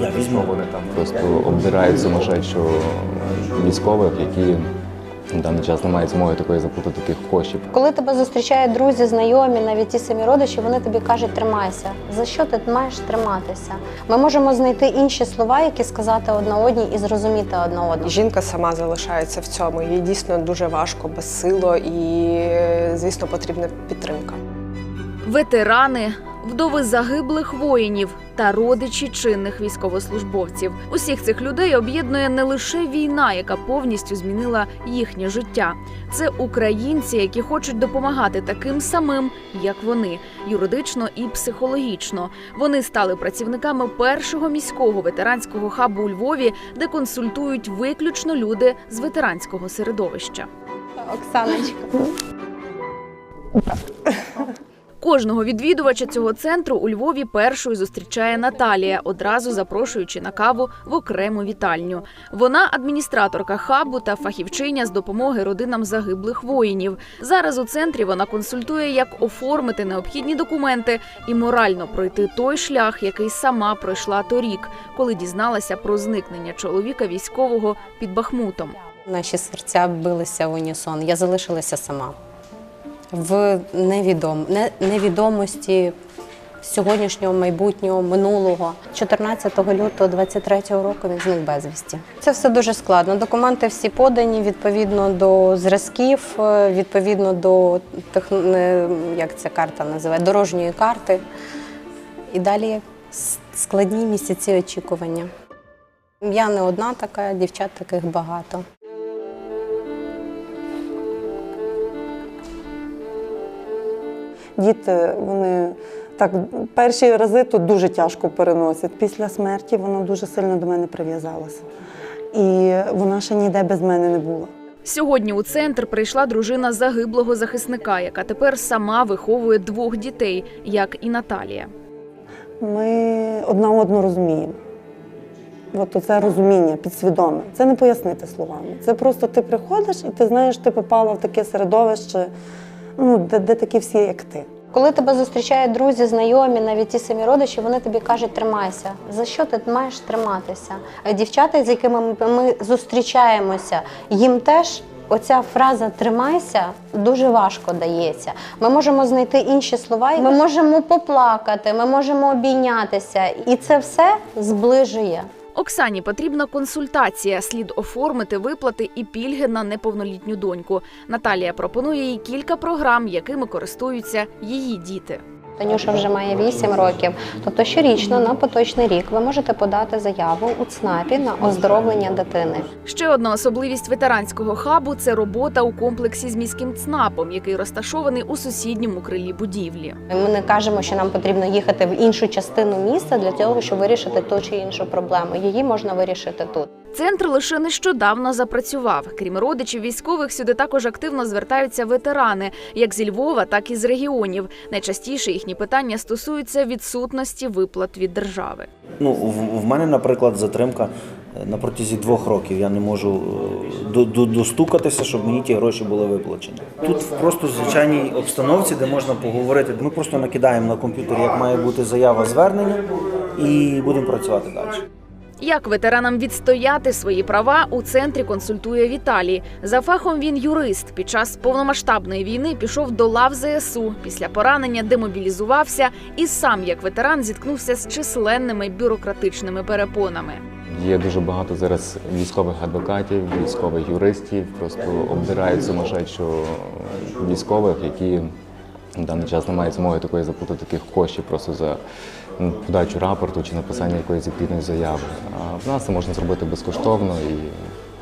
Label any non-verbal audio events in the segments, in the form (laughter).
Я візьму. Вони там просто обдирають сумасшедшого військових, які в даний час не мають змоги такої заплатити таких коштів. Коли тебе зустрічають друзі, знайомі, навіть ті самі родичі, вони тобі кажуть, тримайся. За що ти маєш триматися? Ми можемо знайти інші слова, які сказати одна одній і зрозуміти одна одну. Жінка сама залишається в цьому. Їй дійсно дуже важко, безсило і, звісно, потрібна підтримка. ветерани, вдови загиблих воїнів та родичі чинних військовослужбовців. Усіх цих людей об'єднує не лише війна, яка повністю змінила їхнє життя. Це українці, які хочуть допомагати таким самим, як вони, юридично і психологічно. Вони стали працівниками першого міського ветеранського хабу у Львові, де консультують виключно люди з ветеранського середовища. Оксаночка. Кожного відвідувача цього центру у Львові першою зустрічає Наталія, одразу запрошуючи на каву в окрему вітальню. Вона адміністраторка хабу та фахівчиня з допомоги родинам загиблих воїнів. Зараз у центрі вона консультує, як оформити необхідні документи і морально пройти той шлях, який сама пройшла торік, коли дізналася про зникнення чоловіка військового під Бахмутом. Наші серця билися в унісон. Я залишилася сама в невідом... не- невідомості сьогоднішнього, майбутнього, минулого. 14 лютого 23 року він зник безвісті. Це все дуже складно. Документи всі подані відповідно до зразків, е, відповідно до тех... як ця карта називає, дорожньої карти. І далі складні місяці очікування. Я не одна така, дівчат таких багато. Діти, вони так перші рази тут дуже тяжко переносять. Після смерті вона дуже сильно до мене прив'язалася. І вона ще ніде без мене не була. Сьогодні у центр прийшла дружина загиблого захисника, яка тепер сама виховує двох дітей, як і Наталія. Ми одна одну розуміємо. От це розуміння підсвідоме. Це не пояснити словами. Це просто ти приходиш і ти знаєш, ти попала в таке середовище, ну, де, де такі всі, як ти. Коли тебе зустрічають друзі, знайомі, навіть ті самі родичі, вони тобі кажуть, тримайся. За що ти маєш триматися? Е, Дівчата, з якими ми- ми зустрічаємося, їм теж. Оця фраза тримайся дуже важко дається. Ми можемо знайти інші слова, ми можемо поплакати, ми можемо обійнятися, і це все зближує. Оксані потрібна консультація. Слід оформити виплати і пільги на неповнолітню доньку. Наталія пропонує їй кілька програм, якими користуються її діти. Танюша вже має 8 років. Тобто щорічно на поточний рік ви можете подати заяву у ЦНАПі на оздоровлення дитини. Ще одна особливість ветеранського хабу це робота у комплексі з міським ЦНАПом, який розташований у сусідньому крилі будівлі. Ми не кажемо, що нам потрібно їхати в іншу частину міста для того, щоб вирішити ту чи іншу проблему. Її можна вирішити тут. Центр лише нещодавно запрацював. Крім родичів військових, сюди також активно звертаються ветерани, як зі Львова, так і з регіонів. Найчастіше їхні питання стосуються відсутності виплат від держави. Ну, в, мене, наприклад, затримка е, на протязі двох років. Я не можу е, до, до, достукатися, щоб мені ті гроші були виплачені. Тут просто в звичайній обстановці, де можна поговорити. Ми просто накидаємо на комп'ютер, як має бути заява звернення, і будемо працювати далі. Як ветеранам відстояти свої права у центрі консультує Віталій. За фахом він юрист. Під час повномасштабної війни пішов до лав ЗСУ. Після поранення демобілізувався і сам, як ветеран, зіткнувся з численними бюрократичними перепонами. Є дуже багато зараз військових адвокатів, військових юристів, просто обдирають сумасшедшого військових, які в даний час не мають змоги такої заплатити таких коштів просто за подачу рапорту чи написання якоїсь відповідної заяви. А в нас це можна зробити безкоштовно і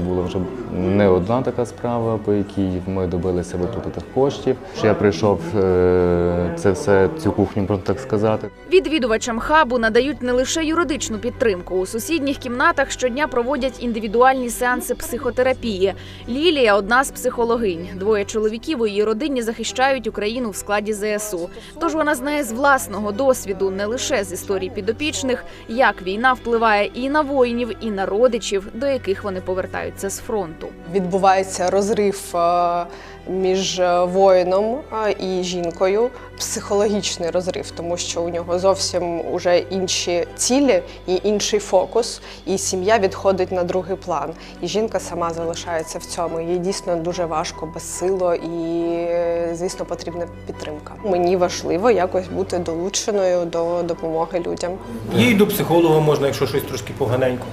була вже не одна така справа, по якій ми добилися виплати тих коштів. Що я прийшов е, це все цю кухню, можна так сказати. Відвідувачам хабу надають не лише юридичну підтримку. У сусідніх кімнатах щодня проводять індивідуальні сеанси психотерапії. Лілія одна з психологинь. Двоє чоловіків у її родині захищають Україну в складі ЗСУ. Тож вона знає з власного досвіду, не лише з історій підопічних, як війна впливає і на воїнів, і на родичів, до яких вони повертаються повертаються з фронту. Відбувається розрив е, між е, воїном е, і жінкою, психологічний розрив, тому що у нього зовсім уже інші цілі і інший фокус, і сім'я відходить на другий план. І жінка сама залишається в цьому. Їй дійсно дуже важко, безсило і, звісно, потрібна підтримка. Мені важливо якось бути долученою до допомоги людям. І до психолога можна, якщо щось трошки поганенько.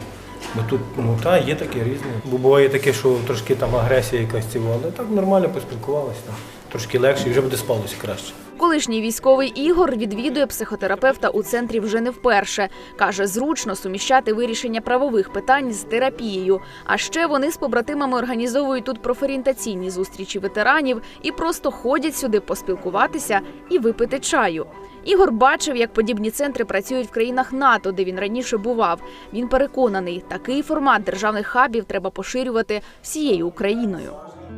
Бо тут, ну та, є таке різне. Бо буває таке, що трошки там агресія якась цього, але так нормально поспілкувалися, трошки легше і вже буде спалося краще. Колишній військовий Ігор відвідує психотерапевта у центрі вже не вперше. Каже, зручно суміщати вирішення правових питань з терапією. А ще вони з побратимами організовують тут профорієнтаційні зустрічі ветеранів і просто ходять сюди поспілкуватися і випити чаю. Ігор бачив, як подібні центри працюють в країнах НАТО, де він раніше бував. Він переконаний, такий формат державних хабів треба поширювати всією Україною.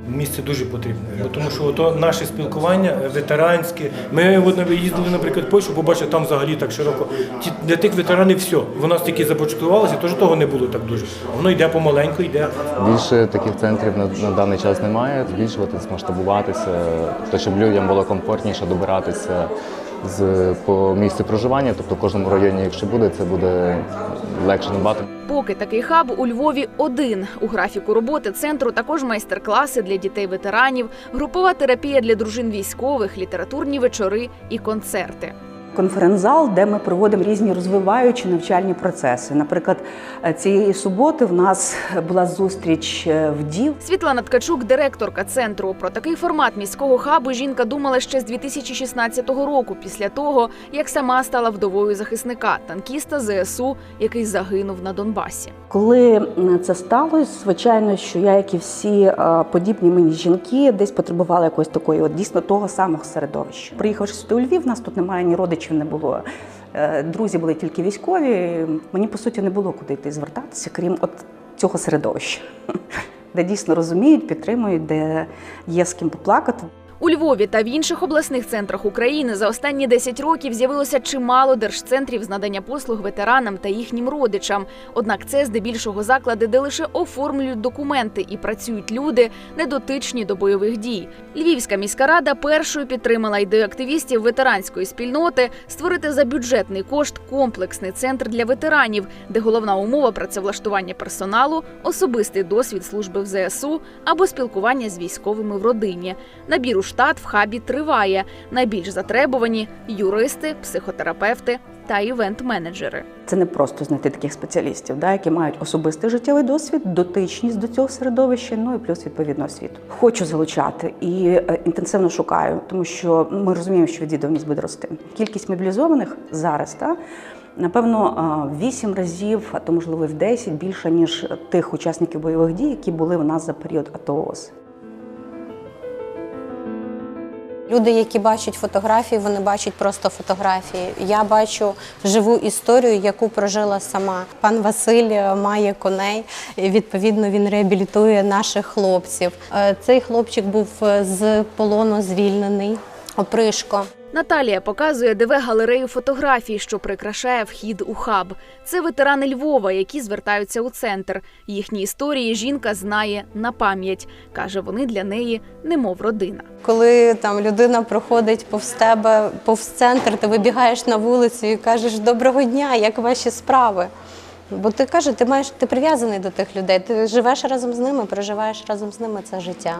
Місце дуже потрібне, бо тому що ото наше спілкування е, ветеранське. Ми от їздили, наприклад, в Польщу, побачили там взагалі так широко. Ті- Для тих ветеранів все. Воно тільки започаткувалося, тож того не було так дуже. Воно йде помаленьку, йде. Більше таких центрів на, на даний час немає. Збільшувати, масштабуватися, то щоб людям було комфортніше добиратися з по місцю проживання. Тобто в кожному районі, якщо буде, це буде легше набагато. Поки такий хаб у Львові один. У графіку роботи центру також майстер-класи для дітей-ветеранів, групова терапія для дружин військових, літературні вечори і концерти. Конференц-зал, де ми проводимо різні розвиваючі навчальні процеси. Наприклад, е, цієї суботи в нас була зустріч е, в ДІВ. Світлана Ткачук, директорка центру. Про такий формат міського хабу жінка думала ще з 2016 року, після того як сама стала вдовою захисника, танкіста ЗСУ, який загинув на Донбасі. Коли це сталося, звичайно, що я, як і всі е, подібні мені жінки, десь потребувала якогось такої, от дійсно того самого середовища. Приїхавши сюди у Львів, нас тут немає ні родичів, не було. Е, Друзі були тільки військові. Мені по суті не було куди йти звертатися, крім от цього середовища, (laughs) де дійсно розуміють, підтримують, де є з ким поплакати. У Львові та в інших обласних центрах України за останні 10 років з'явилося чимало держцентрів з надання послуг ветеранам та їхнім родичам. Однак це здебільшого заклади, де лише оформлюють документи і працюють люди, недотичні до бойових дій. Львівська міська рада першою підтримала ідею активістів ветеранської спільноти створити за бюджетний кошт комплексний центр для ветеранів, де головна умова працевлаштування персоналу, особистий досвід служби в ЗСУ або спілкування з військовими в родині. Набір у штат в хабі триває. Найбільш затребувані юристи, психотерапевти та івент-менеджери. Це не просто знайти таких спеціалістів, да, які мають особистий життєвий досвід, дотичність до цього середовища, ну і плюс відповідно освіту. Хочу залучати і е, інтенсивно шукаю, тому що ми розуміємо, що відвідуваність буде рости. Кількість мобілізованих зараз та напевно в 8 разів, а то можливо в 10 більше ніж тих учасників бойових дій, які були у нас за період АТО-ООС. Люди, які бачать фотографії, вони бачать просто фотографії. Я бачу живу історію, яку прожила сама. Пан Василь е, має коней. і, Відповідно, він реабілітує наших хлопців. Е, Цей хлопчик був е, з полону звільнений. Опришко. Наталія показує ДВ галерею фотографій, що прикрашає вхід у хаб. Це ветерани Львова, які звертаються у центр. Їхні історії жінка знає на пам'ять. каже, вони для неї немов родина. Коли там людина проходить повз тебе, повз центр, ти вибігаєш на вулицю і кажеш Доброго дня, як ваші справи? Бо ти кажеш, ти маєш ти прив'язаний до тих людей, ти живеш разом з ними, проживаєш разом з ними це життя.